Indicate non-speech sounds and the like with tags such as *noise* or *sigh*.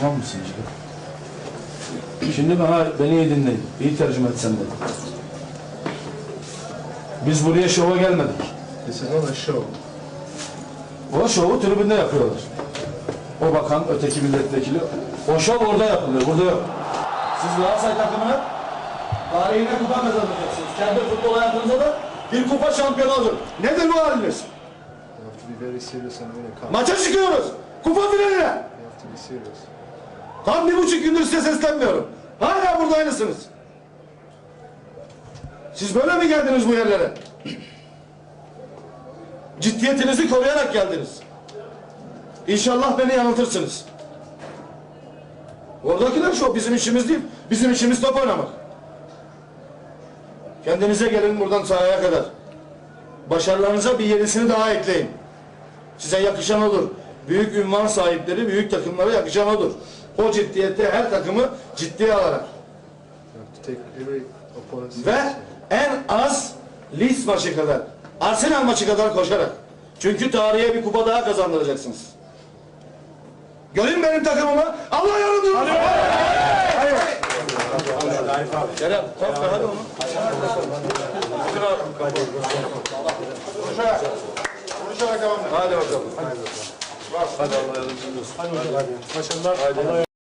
Tamam mısın işte? Şimdi bana beni iyi dinleyin. İyi tercüme etsem de. Biz buraya şova gelmedik. This is not a show. O şovu tribünde yapıyorlar. O bakan, öteki milletvekili. O şov orada yapılıyor, burada yok. Siz Galatasaray takımına tarihine kupa kazanacaksınız. Kendi futbol hayatınızda da bir kupa şampiyonu olun. Nedir bu haliniz? Maça çıkıyoruz. Kupa finaline. Tam bir buçuk gündür size seslenmiyorum. Hala burada aynısınız. Siz böyle mi geldiniz bu yerlere? *clears throat* Ciddiyetinizi koruyarak geldiniz. İnşallah beni yanıltırsınız. Oradakiler şu bizim işimiz değil. Bizim işimiz top oynamak. Kendinize gelin buradan sahaya kadar. Başarılarınıza bir yenisini daha ekleyin. Size yakışan odur. Büyük ünvan sahipleri, büyük takımlara yakışan odur. O ciddiyette her takımı ciddiye alarak. Ve en az Leeds maçı kadar, Arsenal maçı kadar koşarak. Çünkü tarihe bir kupa daha kazandıracaksınız. Görün benim takımımı. Allah yardımcınız olsun. Hadi. Kerem, kalk da hadi onu. Konuşarak. Konuşarak devam et. Hadi bakalım. Hadi Allah yardımcınız olsun. Başarılar.